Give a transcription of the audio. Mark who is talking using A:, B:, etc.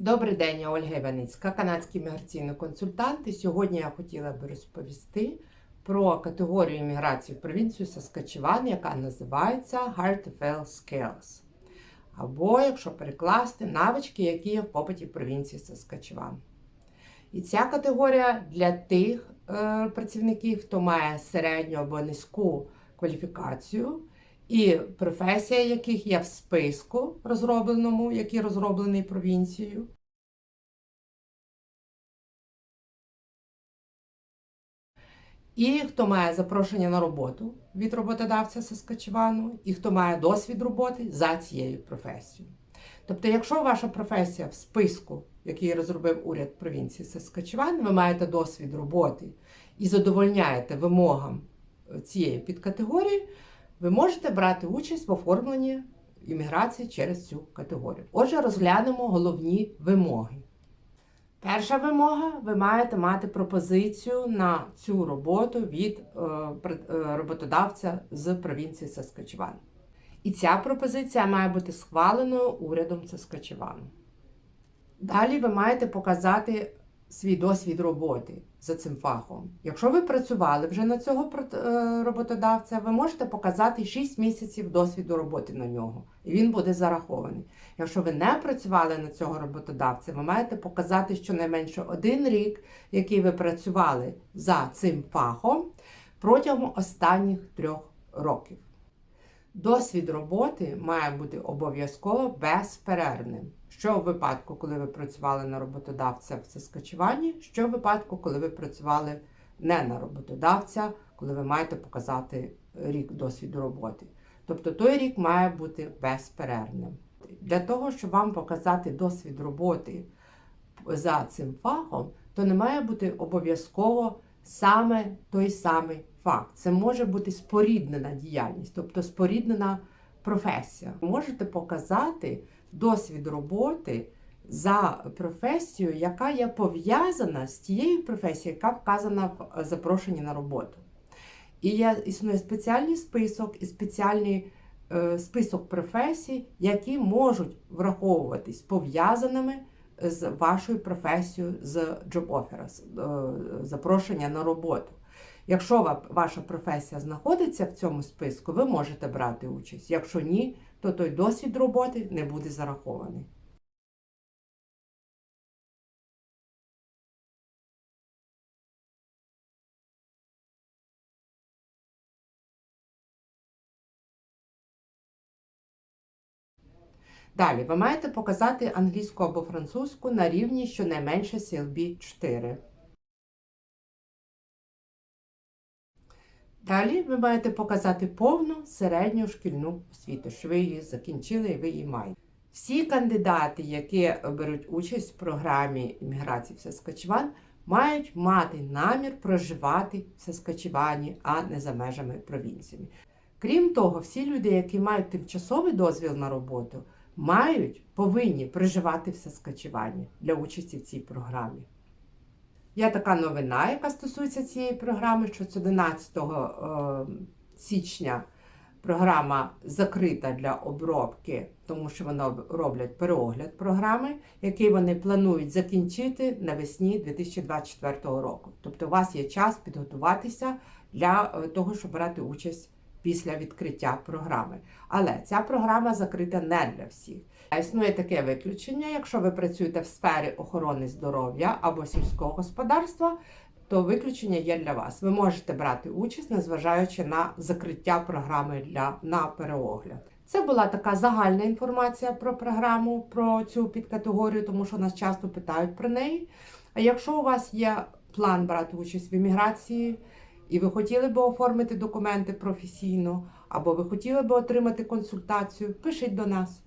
A: Добрий день, я Ольга Іваницька, канадський міграційний консультант. І сьогодні я хотіла би розповісти про категорію імміграції в провінцію Саскачеван, яка називається Hard to Fail Skills. Або, якщо перекласти, навички, які є в попиті в провінції Саскачеван. І ця категорія для тих е, працівників, хто має середню або низьку кваліфікацію, і професія яких є в списку розробленому, який розроблений провінцією. І хто має запрошення на роботу від роботодавця Саскачевану, і хто має досвід роботи за цією професією. Тобто, якщо ваша професія в списку, який розробив уряд провінції Саскачеван, ви маєте досвід роботи і задовольняєте вимогам цієї підкатегорії, ви можете брати участь в оформленні імміграції через цю категорію. Отже, розглянемо головні вимоги. Перша вимога: ви маєте мати пропозицію на цю роботу від е, е, роботодавця з провінції Саскачеван. І ця пропозиція має бути схваленою урядом Саскачевану. Далі ви маєте показати свій досвід роботи за цим фахом. Якщо ви працювали вже на цього е, роботодавця, ви можете показати 6 місяців досвіду роботи на нього, і він буде зарахований. Якщо ви не працювали на цього роботодавця, ви маєте показати щонайменше один рік, який ви працювали за цим фахом протягом останніх трьох років. Досвід роботи має бути обов'язково безперервним. Що в випадку, коли ви працювали на роботодавця в Саскачевані, що в випадку, коли ви працювали не на роботодавця, коли ви маєте показати рік досвіду роботи. Тобто той рік має бути безперервним. Для того, щоб вам показати досвід роботи за цим фахом, то не має бути обов'язково саме той самий факт. Це може бути споріднена діяльність, тобто споріднена професія. Можете показати досвід роботи за професією, яка є пов'язана з тією професією, яка вказана в запрошенні на роботу. І є, існує спеціальний список і спеціальний е, список професій, які можуть враховуватись пов'язаними з вашою професією з job offer, з е, запрошення на роботу. Якщо ваша професія знаходиться в цьому списку, ви можете брати участь. Якщо ні, то той досвід роботи не буде зарахований. Далі, ви маєте показати англійську або французьку на рівні щонайменше CLB 4. Далі ви маєте показати повну середню шкільну освіту, що ви її закінчили і ви її маєте. Всі кандидати, які беруть участь в програмі імміграції в Саскачеван, мають мати намір проживати в Саскачевані, а не за межами провінції. Крім того, всі люди, які мають тимчасовий дозвіл на роботу, мають повинні проживати в Саскачевані для участі в цій програмі. Є така новина, яка стосується цієї програми, що з 11 е, січня програма закрита для обробки, тому що вони роблять переогляд програми, який вони планують закінчити навесні 2024 року. Тобто у вас є час підготуватися для е, того, щоб брати участь після відкриття програми. Але ця програма закрита не для всіх. Існує таке виключення, якщо ви працюєте в сфері охорони здоров'я або сільського господарства, то виключення є для вас. Ви можете брати участь, незважаючи на закриття програми для на переогляд. Це була така загальна інформація про програму, про цю підкатегорію, тому що нас часто питають про неї. А якщо у вас є план брати участь в імміграції, і ви хотіли би оформити документи професійно, або ви хотіли би отримати консультацію, пишіть до нас.